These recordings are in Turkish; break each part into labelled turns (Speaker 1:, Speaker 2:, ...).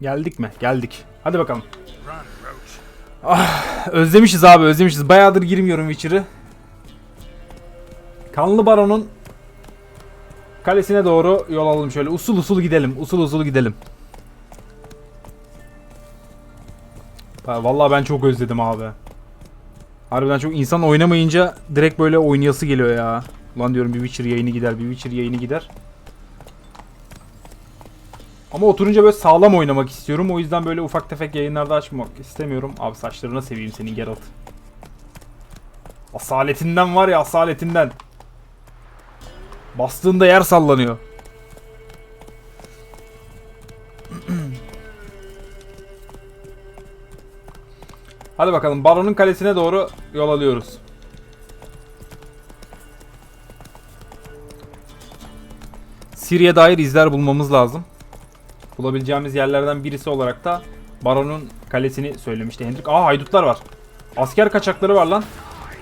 Speaker 1: Geldik mi? Geldik. Hadi bakalım. Ah, özlemişiz abi özlemişiz. Bayağıdır girmiyorum Witcher'ı. Kanlı Baron'un kalesine doğru yol alalım şöyle. Usul usul gidelim. Usul usul gidelim. Vallahi ben çok özledim abi. Harbiden çok insan oynamayınca direkt böyle oynayası geliyor ya. Ulan diyorum bir Witcher yayını gider, bir Witcher yayını gider. Ama oturunca böyle sağlam oynamak istiyorum. O yüzden böyle ufak tefek yayınlarda açmak istemiyorum. Abi saçlarına seveyim senin Geralt. Asaletinden var ya asaletinden. Bastığında yer sallanıyor. Hadi bakalım Baron'un kalesine doğru yol alıyoruz. Siri'ye dair izler bulmamız lazım. Bulabileceğimiz yerlerden birisi olarak da Baron'un kalesini söylemişti Hendrik. Aa haydutlar var. Asker kaçakları var lan.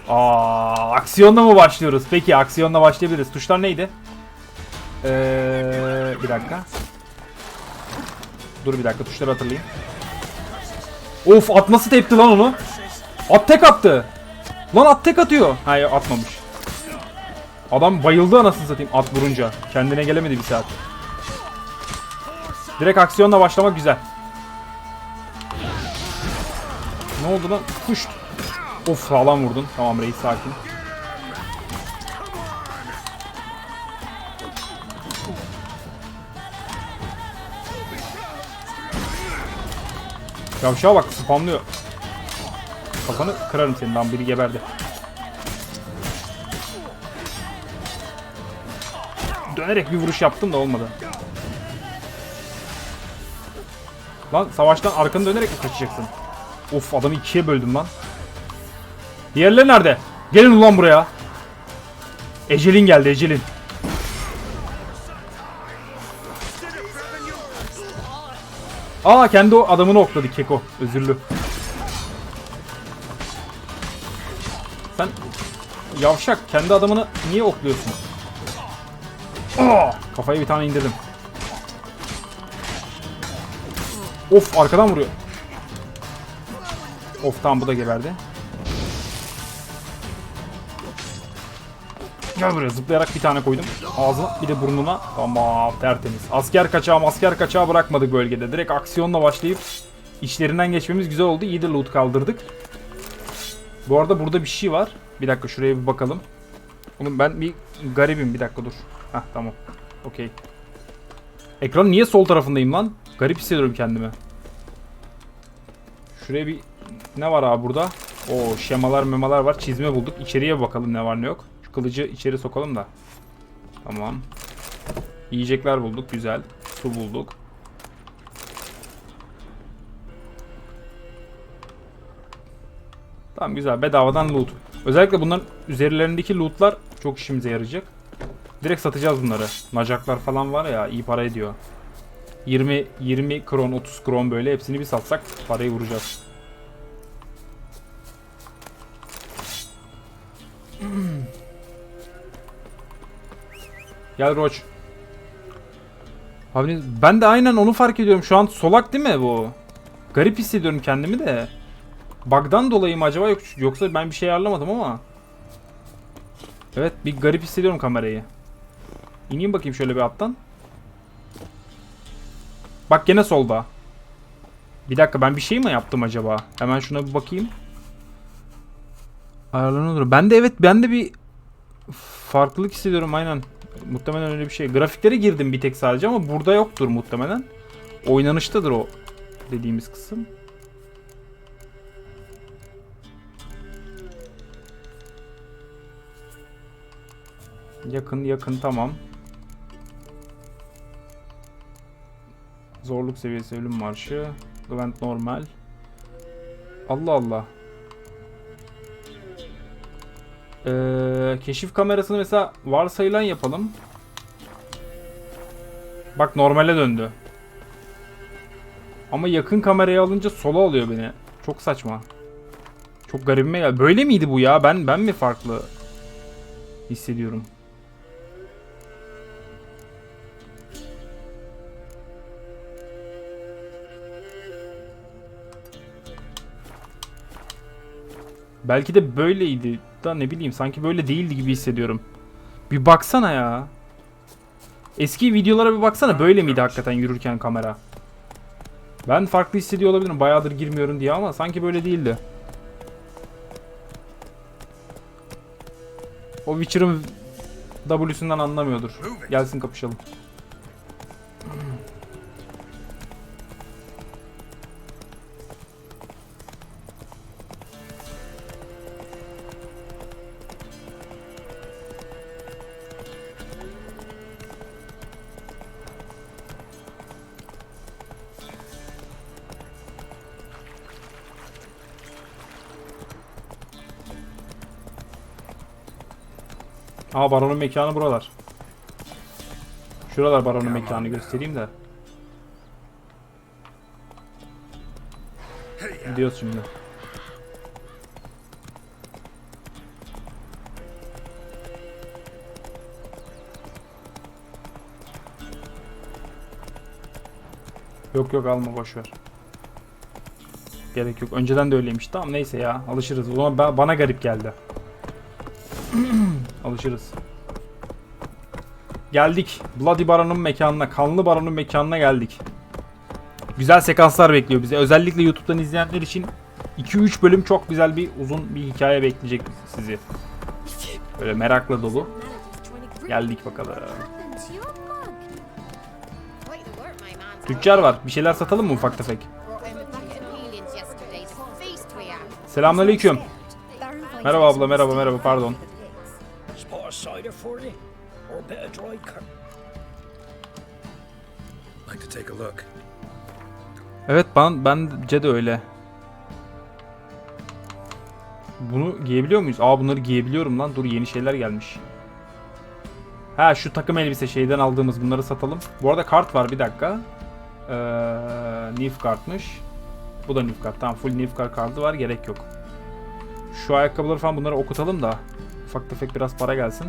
Speaker 1: Aa aksiyonla mı başlıyoruz? Peki aksiyonla başlayabiliriz. Tuşlar neydi? Ee, bir dakika. Dur bir dakika tuşları hatırlayayım. Of at nasıl tepti lan onu? At tek attı. Lan at tek atıyor. Hayır atmamış. Adam bayıldı anasını satayım at vurunca. Kendine gelemedi bir saat. Direkt aksiyonla başlamak güzel. Ne oldu lan? Puşt. Of sağlam vurdun. Tamam reis sakin. Yavşağa bak spamlıyor. Kafanı kırarım senin lan biri geberdi. Dönerek bir vuruş yaptım da olmadı. Lan savaştan arkanı dönerek mi kaçacaksın? Of adamı ikiye böldüm lan. Diğerleri nerede? Gelin ulan buraya. Ecelin geldi Ecelin. Aa kendi o adamını okladı Keko. Özürlü. Sen yavşak kendi adamını niye okluyorsun? Aa, kafayı bir tane indirdim. Of arkadan vuruyor. Of tamam bu da geberdi. Gel buraya zıplayarak bir tane koydum. Ağzına bir de burnuna. Tamam tertemiz. Asker kaçağı asker kaçağı bırakmadık bölgede. Direkt aksiyonla başlayıp işlerinden geçmemiz güzel oldu. İyi de loot kaldırdık. Bu arada burada bir şey var. Bir dakika şuraya bir bakalım. Oğlum ben bir garibim. Bir dakika dur. Heh tamam. Okey. Ekranın niye sol tarafındayım lan? Garip hissediyorum kendimi. Şuraya bir ne var abi burada? O şemalar memalar var. Çizme bulduk. İçeriye bakalım ne var ne yok. Şu kılıcı içeri sokalım da. Tamam. Yiyecekler bulduk. Güzel. Su bulduk. Tamam güzel. Bedavadan loot. Özellikle bunların üzerlerindeki lootlar çok işimize yarayacak. Direkt satacağız bunları. Nacaklar falan var ya iyi para ediyor. 20 20 kron 30 kron böyle hepsini bir satsak parayı vuracağız. Gel Roach. Abi ben de aynen onu fark ediyorum. Şu an solak değil mi bu? Garip hissediyorum kendimi de. Bug'dan dolayı mı acaba yok yoksa ben bir şey ayarlamadım ama. Evet bir garip hissediyorum kamerayı. İneyim bakayım şöyle bir alttan. Bak gene solda. Bir dakika ben bir şey mi yaptım acaba? Hemen şuna bir bakayım. Ayarlanıyor. Ben de evet ben de bir farklılık hissediyorum aynen. Muhtemelen öyle bir şey. Grafiklere girdim bir tek sadece ama burada yoktur muhtemelen. Oynanıştadır o dediğimiz kısım. Yakın yakın tamam. Zorluk seviyesi ölüm marşı. Event normal. Allah Allah. Ee, keşif kamerasını mesela varsayılan yapalım. Bak normale döndü. Ama yakın kamerayı alınca sola alıyor beni. Çok saçma. Çok garibime geldi. Böyle miydi bu ya? Ben ben mi farklı hissediyorum? Belki de böyleydi da ne bileyim sanki böyle değildi gibi hissediyorum. Bir baksana ya. Eski videolara bir baksana böyle miydi hakikaten yürürken kamera? Ben farklı hissediyor olabilirim bayağıdır girmiyorum diye ama sanki böyle değildi. O Witcher'ın W'sünden anlamıyordur. Gelsin kapışalım. Aa baronun mekanı buralar. Şuralar baronun mekanı göstereyim de. Gidiyoruz şimdi. Yok yok alma boş ver. Gerek yok. Önceden de öyleymiş. Tamam neyse ya alışırız. O zaman ba- bana garip geldi. Alışırız. Geldik. Bloody Baron'un mekanına, Kanlı Baron'un mekanına geldik. Güzel sekanslar bekliyor bizi. Özellikle YouTube'dan izleyenler için 2-3 bölüm çok güzel bir uzun bir hikaye bekleyecek sizi. Böyle merakla dolu. Geldik bakalım. Tüccar var. Bir şeyler satalım mı ufak tefek? Selamünaleyküm. Merhaba abla, merhaba, merhaba. Pardon.
Speaker 2: Spot of cider for you? Or a of dry cur-
Speaker 3: Like to take a look.
Speaker 1: Evet ben bence de öyle. Bunu giyebiliyor muyuz? Aa bunları giyebiliyorum lan. Dur yeni şeyler gelmiş. Ha şu takım elbise şeyden aldığımız bunları satalım. Bu arada kart var bir dakika. Ee, Nif kartmış. Bu da Nif kart. Tamam full Nif kart kartı var gerek yok. Şu ayakkabıları falan bunları okutalım da ufak tefek biraz para gelsin.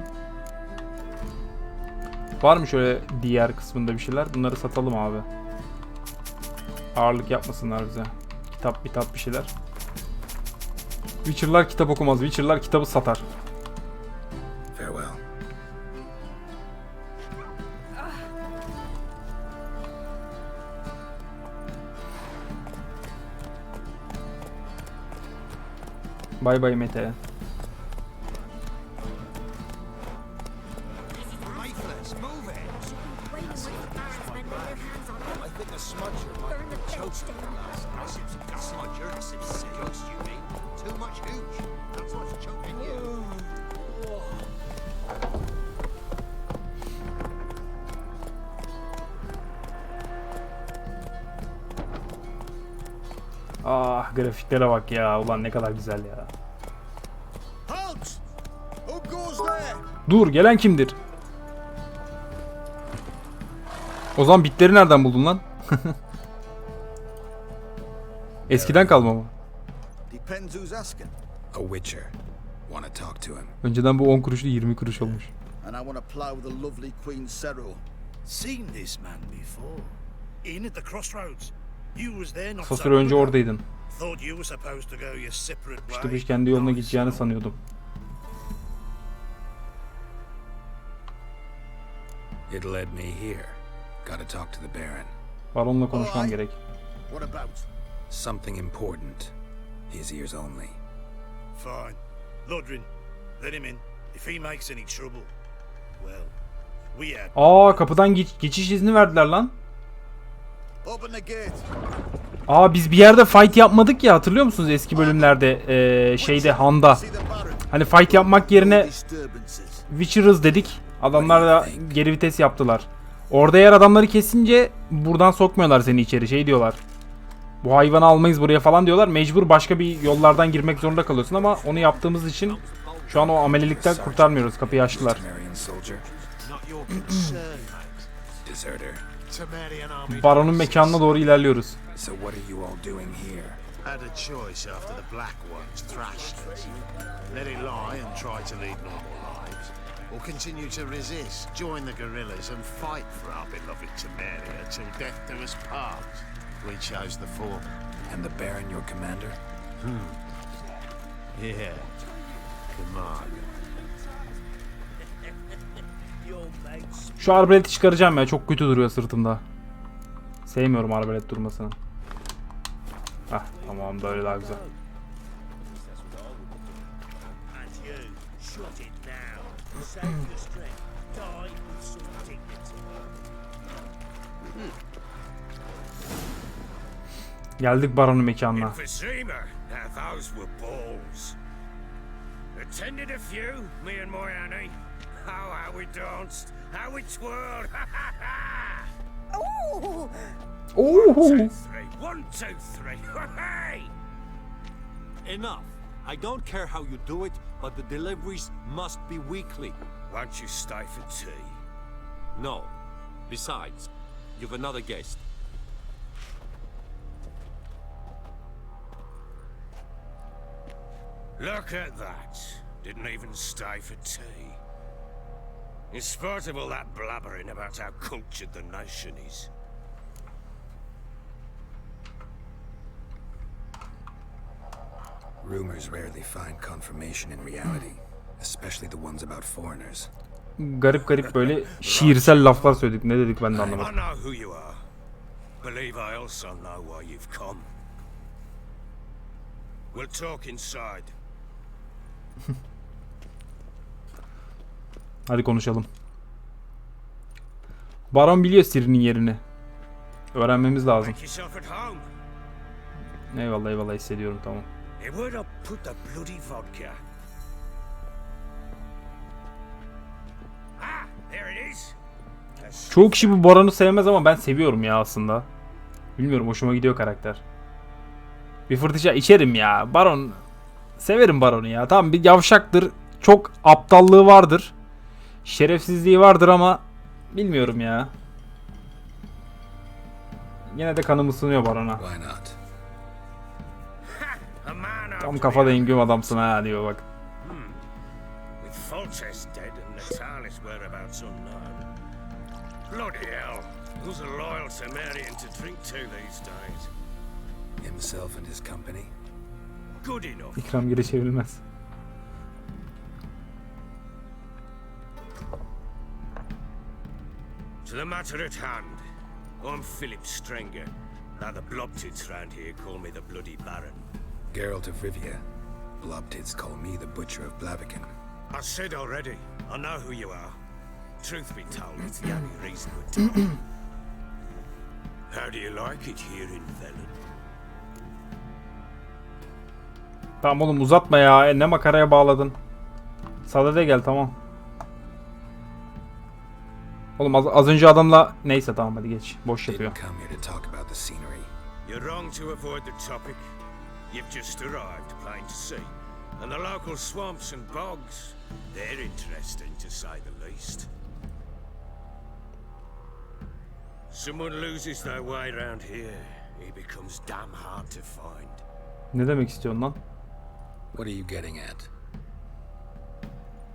Speaker 1: Var mı şöyle diğer kısmında bir şeyler? Bunları satalım abi. Ağırlık yapmasınlar bize. Kitap, kitap bir şeyler. Witcher'lar kitap okumaz. Witcher'lar kitabı satar.
Speaker 3: Farewell.
Speaker 1: Bay bay Mete. Ah grafiklere bak ya. Ulan ne kadar güzel ya. Dur gelen kimdir? O zaman bitleri nereden buldun lan? Eskiden kalma mı? Önceden bu 10 kuruşlu 20 kuruş olmuş.
Speaker 4: And I want to plough the lovely Queen Cero.
Speaker 5: Seen this man before. In at the crossroads. You was there not
Speaker 1: Kısa süre önce oradaydın.
Speaker 5: Thought you were supposed to go your separate way.
Speaker 1: İşte biz kendi yoluna gideceğini sanıyordum.
Speaker 3: It led me here. Gotta talk to the Baron.
Speaker 1: Baron'la konuşmam gerek.
Speaker 4: What about?
Speaker 3: Something important. His ears only.
Speaker 5: Fine. Lodrin, let him in. If he makes any trouble, well, we had.
Speaker 1: Aa kapıdan geç- geçiş izni verdiler lan.
Speaker 4: Open the gate.
Speaker 1: Aa biz bir yerde fight yapmadık ya hatırlıyor musunuz eski bölümlerde eee, şeyde Han'da. Hani fight yapmak yerine. Witcher'ız dedik. Adamlar da geri vites yaptılar. Orada eğer adamları kesince buradan sokmuyorlar seni içeri şey diyorlar. Bu hayvanı almayız buraya falan diyorlar. Mecbur başka bir yollardan girmek zorunda kalıyorsun ama onu yaptığımız için şu an o amelilikten kurtarmıyoruz. Kapıyı açtılar. Baron'un mekanına doğru ilerliyoruz.
Speaker 3: So what are you all doing here?
Speaker 6: Had a choice after the Black Ones thrashed us. Let it lie and try to lead normal lives, or continue to resist, join the guerrillas and fight for our beloved Temeria till death do us part. We chose the former.
Speaker 3: And the Baron your commander?
Speaker 6: Yeah. Come on.
Speaker 2: Your mates
Speaker 1: Şu arbaleti çıkaracağım ya. Çok kötü duruyor sırtımda. Sevmiyorum arbalet durmasını. Hah tamam böyle daha güzel. Geldik baronun mekanına.
Speaker 5: Attended a few, me and my Annie. Oh, how we danced, how we twirled.
Speaker 1: Ooh.
Speaker 5: Two, three. One, two, three. Hey!
Speaker 7: Enough. I don't care how you do it, but the deliveries must be weekly.
Speaker 5: Won't you stay for tea?
Speaker 7: No. Besides, you've another guest.
Speaker 5: Look at that. Didn't even stay for tea. In spite of all that blabbering about how cultured the nation is.
Speaker 3: Rumors rarely find confirmation in reality, especially the ones about foreigners.
Speaker 1: Garip garip böyle şiirsel laflar söyledik. Ne dedik ben de
Speaker 5: I know who you are. Believe I also know why you've come. We'll talk inside.
Speaker 1: Hadi konuşalım. Baron biliyor Siri'nin yerini. Öğrenmemiz lazım. Eyvallah eyvallah hissediyorum tamam.
Speaker 5: Ah,
Speaker 1: Çoğu kişi bu Baron'u sevmez ama ben seviyorum ya aslında. Bilmiyorum hoşuma gidiyor karakter. Bir fırtışa içerim ya. Baron severim Baron'u ya. Tamam bir yavşaktır. Çok aptallığı vardır. Şerefsizliği vardır ama bilmiyorum ya. Yine de kanım ısınıyor Baron'a.
Speaker 5: A
Speaker 1: Tam kafa dengim adamsın ha diyor bak.
Speaker 5: Bloody hell. Who's loyal to Marion to drink to these days?
Speaker 3: Himself and his company?
Speaker 5: Good enough.
Speaker 1: İkram geri çevrilmez.
Speaker 5: To the matter at hand. I'm Philip Strenger. Now the blobtits round here call me the Bloody Baron.
Speaker 3: Geralt of Rivia. Blobtids call me the Butcher of Blaviken.
Speaker 5: I said already, I know who you are. Truth be told, it's the only reason we're talking. How do you like it here in Velen?
Speaker 1: Tamam oğlum uzatma ya. E, Ne makaraya bağladın. Sadede gel tamam. Oğlum az, az önce adamla neyse tamam hadi geç. Boş yapıyor.
Speaker 5: You're wrong to avoid the topic. You've just arrived, plain to see. And the local swamps and bogs, they're interesting to say the least. Someone loses their way round here, he becomes damn hard to find.
Speaker 1: Ne demek istiyorsun lan?
Speaker 3: What are you getting at?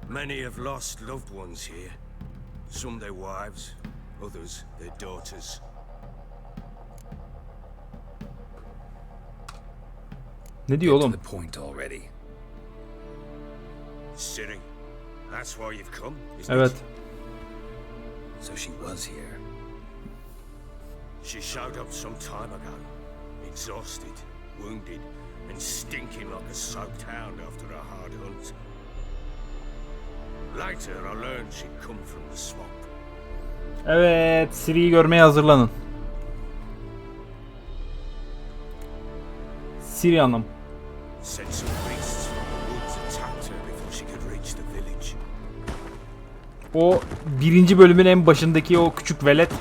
Speaker 5: Many have lost loved ones here. Some their wives, others their daughters.
Speaker 1: Ne diyor
Speaker 3: To
Speaker 1: oğlum?
Speaker 3: the point already.
Speaker 5: Ciri, that's why you've come, isn't
Speaker 1: Evet.
Speaker 5: it?
Speaker 3: So she was here.
Speaker 5: She showed up some time ago, exhausted, wounded, and stinking like a soaked hound after a hard hunt.
Speaker 1: Evet, Siri'yi görmeye hazırlanın. Siri Hanım. O birinci bölümün en başındaki o küçük velet.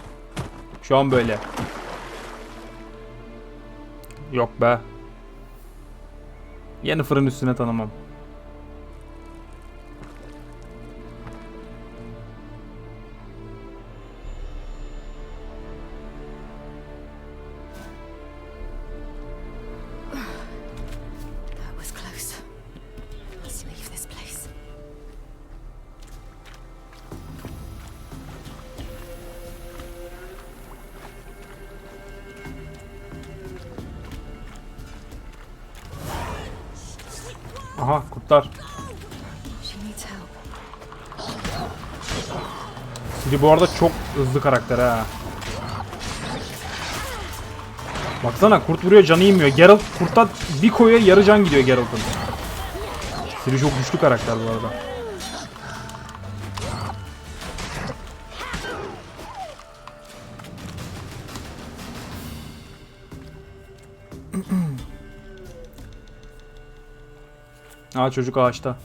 Speaker 1: Şu an böyle. Yok be. Yennefer'ın üstüne tanımam. Bu arada çok hızlı karakter ha. Baksana kurt vuruyor canı inmiyor. Geralt kurttan bir koyuyor yarı can gidiyor Geralt'ın. Siri çok güçlü karakter bu arada. Aa çocuk ağaçta.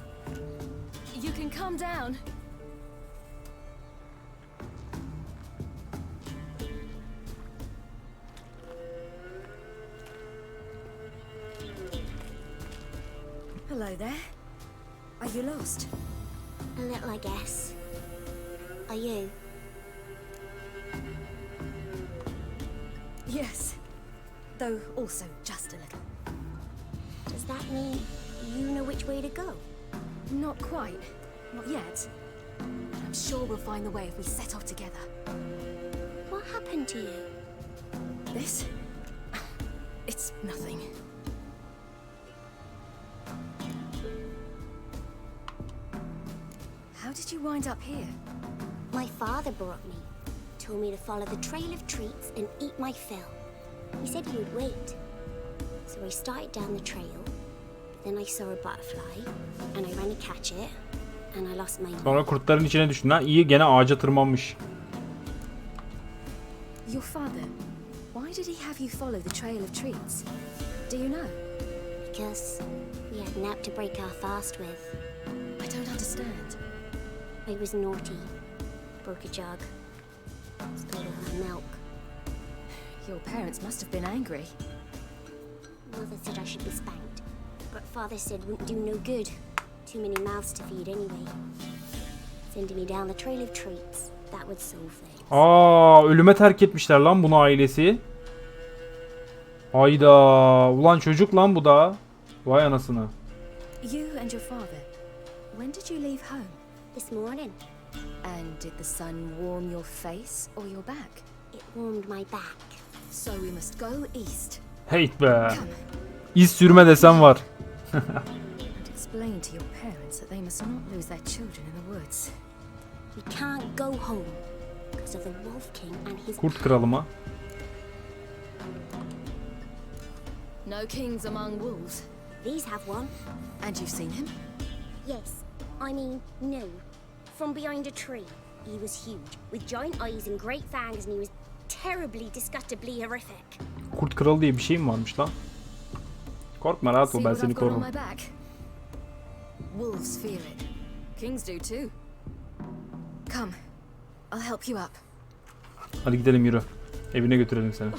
Speaker 8: Not quite. Not yet. But I'm sure we'll find the way if we set off together.
Speaker 9: What happened to you?
Speaker 8: This? It's nothing. How did you wind up here?
Speaker 9: My father brought me. Told me to follow the trail of treats and eat my fill. He said he would wait. So I started down the trail. Then I saw a butterfly, and I ran to catch it, and I lost my
Speaker 1: Sonra kurtların içine düştün ha. İyi gene ağaca tırmanmış.
Speaker 8: Your father. Why did he have you follow the trail of treats? Do you know?
Speaker 9: because we had an app to break our fast with.
Speaker 8: I don't understand.
Speaker 9: I was naughty. Broke a jug. Stole all her milk.
Speaker 8: Your parents must have been angry.
Speaker 9: Mother said I should be spanked, but father said wouldn't do no good. Too many mouths to feed anyway. Sending me down the trail of treats. That would solve things.
Speaker 1: Aa ölüme terk etmişler lan bunu ailesi. Hayda. Ulan çocuk lan bu da. Vay anasını.
Speaker 8: You and your father. When did you leave home?
Speaker 9: This morning,
Speaker 8: And did the sun warm your face or your back?
Speaker 9: it warmed my back.
Speaker 8: So we must go east.
Speaker 1: Heyt be. İz sürme desem var.
Speaker 8: And explain to your parents that they must not lose their children in the woods.
Speaker 9: We can't go home because of the Wolf King and his.
Speaker 1: Kurt kralı mı?
Speaker 8: No kings among wolves.
Speaker 9: These have one.
Speaker 8: And you've seen him?
Speaker 9: Yes, I mean no. From behind a tree. He was huge, with giant eyes and great fangs, and he was terribly, disgustingly horrific.
Speaker 1: Kurt kralı diye bir şey mi varmış lan? Korkma rahat ol ben seni korurum.
Speaker 8: Wolves fear it. Kings do too. Come, I'll help you up.
Speaker 1: Hadi gidelim yürü. Evine götürelim seni.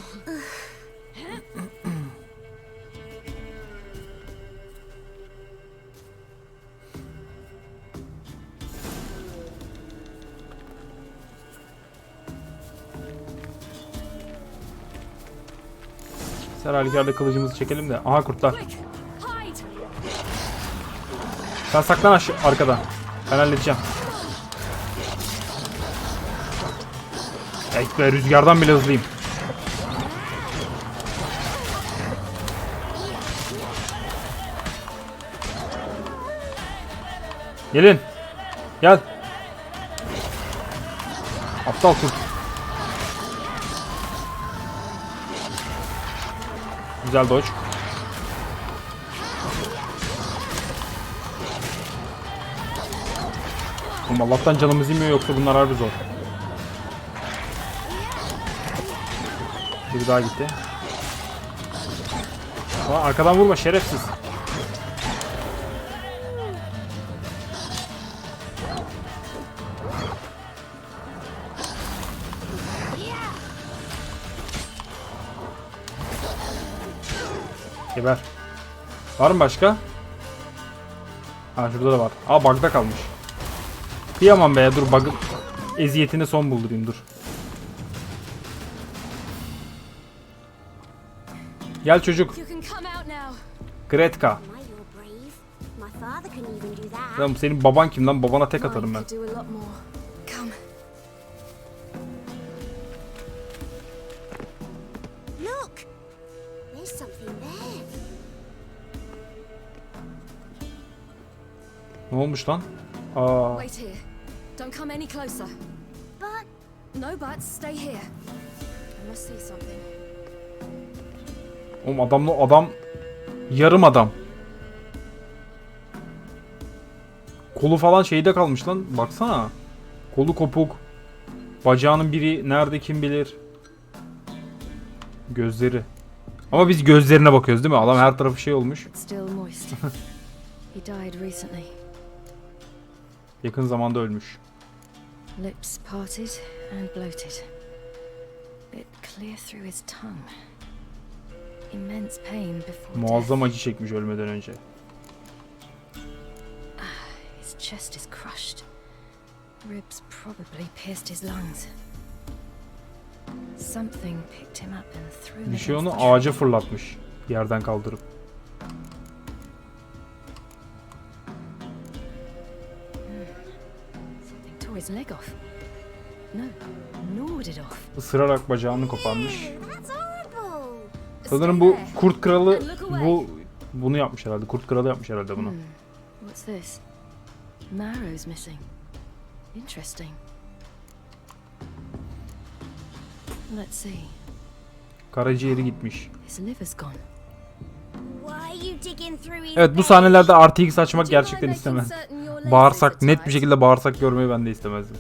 Speaker 1: Halükarda kılıcımızı çekelim de. Aha kurtlar. Sen saklan aşağı arkada. Ben halledeceğim. Be rüzgardan bile hızlıyım. Gelin. Gel. Aptal kurt. Güzel dodge. Oğlum Allah'tan canımız inmiyor yoksa bunlar harbi zor. Bir daha gitti. Aa, arkadan vurma şerefsiz. Var mı başka? Ha şurada da var. Aa bug'da kalmış. Kıyamam be dur bug'ın eziyetine son buldurayım dur. Gel çocuk. Gretka.
Speaker 9: Am I your brave? My father can even do that.
Speaker 1: Lan senin baban kim lan? Babana tek atarım ben. Ne olmuş lan? Aa,
Speaker 8: Wait here. Don't come any closer.
Speaker 9: But
Speaker 8: No buts, stay here. I must see something.
Speaker 1: oğlum adamla adam yarım adam. Kolu falan şeyde kalmış lan. Baksana. Kolu kopuk. Bacağının biri nerede kim bilir. Gözleri. Ama biz gözlerine bakıyoruz değil mi? Adam her tarafı şey olmuş. Yakın zamanda ölmüş.
Speaker 8: Lips parted and bloated. Bit clear through his tongue. Immense pain before
Speaker 1: Muazzam acı çekmiş ölmeden önce.
Speaker 8: death. His chest is crushed. Ribs probably pierced his lungs. Something picked him up and threw him
Speaker 1: Bir şey onu ağaca fırlatmış. Yerden kaldırıp.
Speaker 8: His leg off. No, gnawed it off.
Speaker 1: Isırarak bacağını koparmış.
Speaker 9: ew, that's horrible.
Speaker 1: Sanırım bu kurt kralı bu bunu yapmış herhalde. Kurt kralı yapmış herhalde bunu.
Speaker 8: Hmm. What's this? Marrow's missing. Interesting. Let's see.
Speaker 1: Karaciğeri gitmiş.
Speaker 8: His liver's gone.
Speaker 9: Why are you digging through his
Speaker 1: Evet bu sahnelerde RTX açmak gerçekten istemem. Bağırsak net bir şekilde bağırsak görmeyi ben de istemezdim.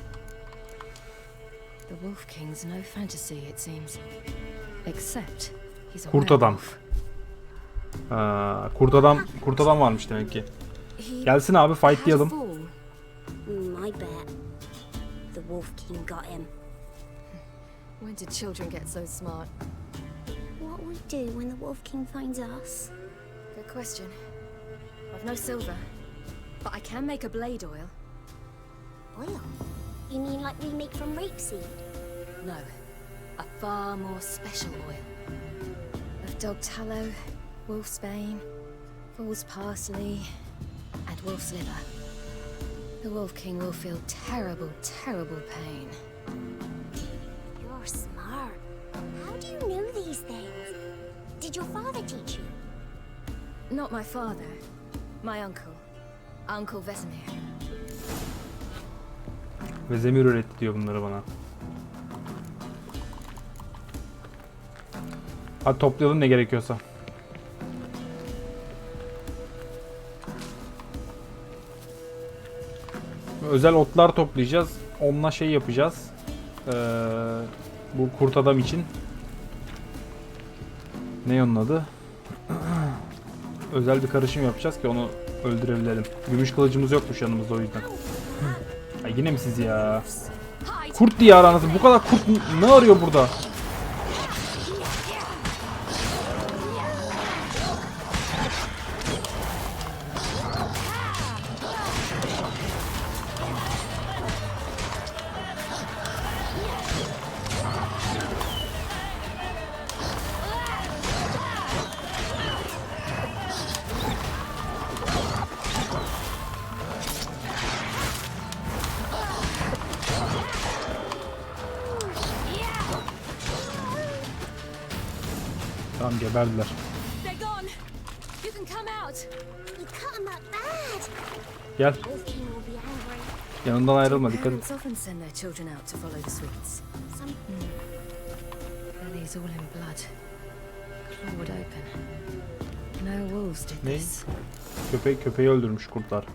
Speaker 8: The Wolf King's no fantasy, it seems. Except he's a
Speaker 1: Kurt adam. Ha, kurt adam kurt adam varmış demek ki. Gelsin abi fightlayalım.
Speaker 9: Mm, I bet. The Wolf King got him.
Speaker 8: When did children get so smart?
Speaker 9: What we do when the Wolf King finds us?
Speaker 8: Good question. I've no silver, but I can make a blade oil.
Speaker 9: Oil? You mean like we make from rapeseed?
Speaker 8: No, a far more special oil. Of dog tallow, wolf's bane, fool's parsley, and wolf's liver. The Wolf King will feel terrible, terrible pain.
Speaker 9: You're smart. How do you know these things? Did your father teach you?
Speaker 8: Not my father, my uncle, Uncle Vesemir.
Speaker 1: Ve Zemir öğretti diyor bunları bana. Hadi toplayalım ne gerekiyorsa. Özel otlar toplayacağız. Onunla şey yapacağız. Ee, bu kurt adam için. Ne onun adı? Özel bir karışım yapacağız ki onu öldürebilelim. Gümüş kılıcımız yokmuş yanımızda o yüzden. Ay yine mi siz ya? Kurt diye aranızı. Bu kadar kurt ne arıyor burada?
Speaker 8: İn blood. Clawed open. No wolves did
Speaker 1: Ne?
Speaker 8: this.
Speaker 1: Köpek köpeği öldürmüş kurtlar.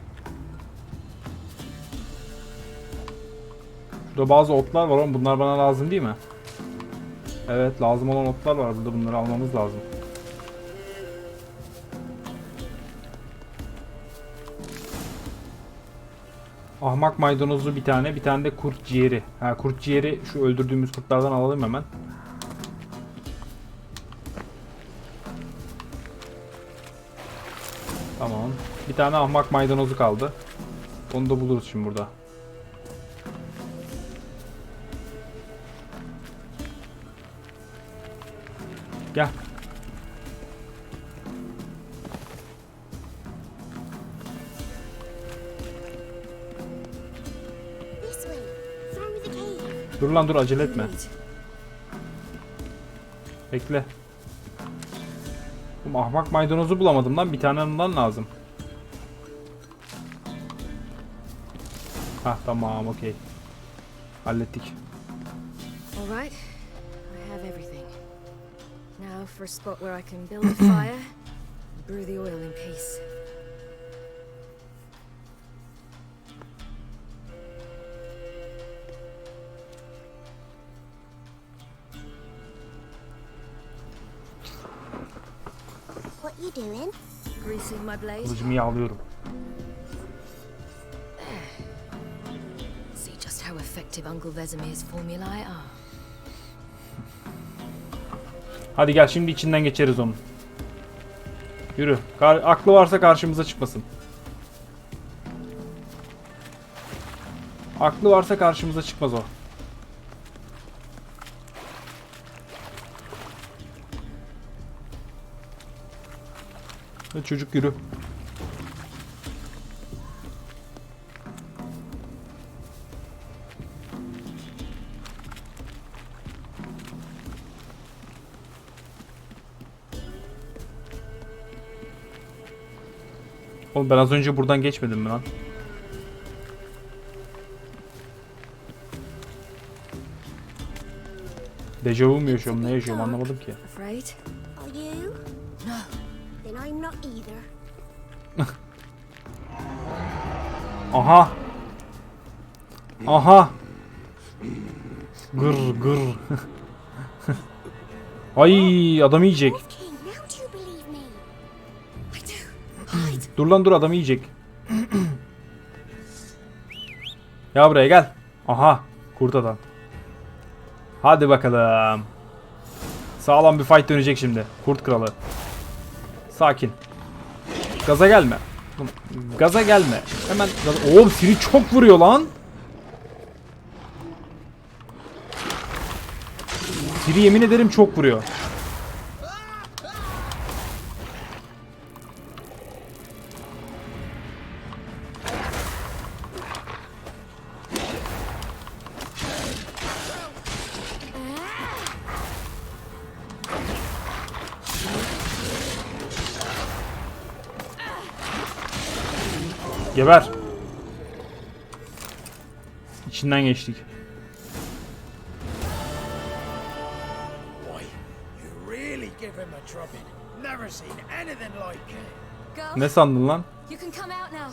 Speaker 1: Şurada bazı otlar var ama bunlar bana lazım değil mi? Evet lazım olan otlar var burada bunları almamız lazım. Ahmak maydanozu bir tane, bir tane de kurt ciğeri. Ha kurt ciğeri şu öldürdüğümüz kurtlardan alalım hemen. Tamam. Bir tane ahmak maydanozu kaldı. Onu da buluruz şimdi burada. Dur lan dur acele etme. Bekle. Oğlum ahmak maydanozu bulamadım lan. Bir tane ondan lazım. Ha tamam okey. Hallettik.
Speaker 8: Now for a spot where I can build a fire brew the oil in peace.
Speaker 9: Doing?
Speaker 8: Greasing my blade.
Speaker 1: Kılıcımı yağlıyorum.
Speaker 8: See just how effective Uncle Vesemir's formulae are.
Speaker 1: Hadi gel şimdi içinden geçeriz onun. Yürü. Kar- aklı varsa karşımıza çıkmasın. Aklı varsa karşımıza çıkmaz o. Hadi çocuk yürü. Oğlum ben az önce buradan geçmedim mi lan? Dejavu mu yaşıyorum ne yaşıyorum anlamadım ki. Aha. Aha. Gır gır. Ay adam yiyecek. Dur lan dur adam yiyecek. ya buraya gel. Aha kurt adam. Hadi bakalım. Sağlam bir fight dönecek şimdi. Kurt kralı. Sakin. Gaza gelme. Gaza gelme. Hemen gaza... Oğlum Siri çok vuruyor lan. Siri yemin ederim çok vuruyor.
Speaker 2: İt.
Speaker 8: Girl,
Speaker 1: Ne sandın lan?
Speaker 8: you can come out now.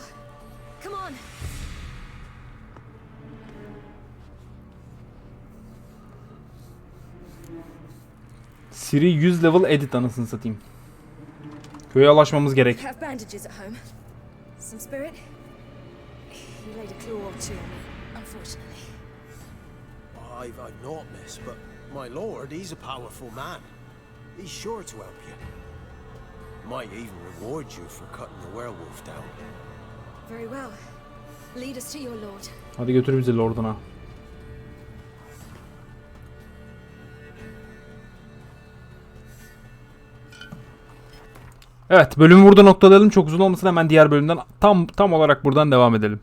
Speaker 8: Come on.
Speaker 1: Siri 100 level edit anasını satayım. Köye ulaşmamız gerek.
Speaker 8: Have bandages at home. Some spirit? He laid a claw or two on me, unfortunately.
Speaker 4: I've, I've not, miss, but my lord, he's a powerful man. He's sure to help you. Might even reward you for cutting the werewolf down.
Speaker 8: Very well. Lead us to your lord.
Speaker 1: Hadi götür bizi lorduna. Evet bölümü burada noktalayalım. Çok uzun olmasın hemen diğer bölümden tam tam olarak buradan devam edelim.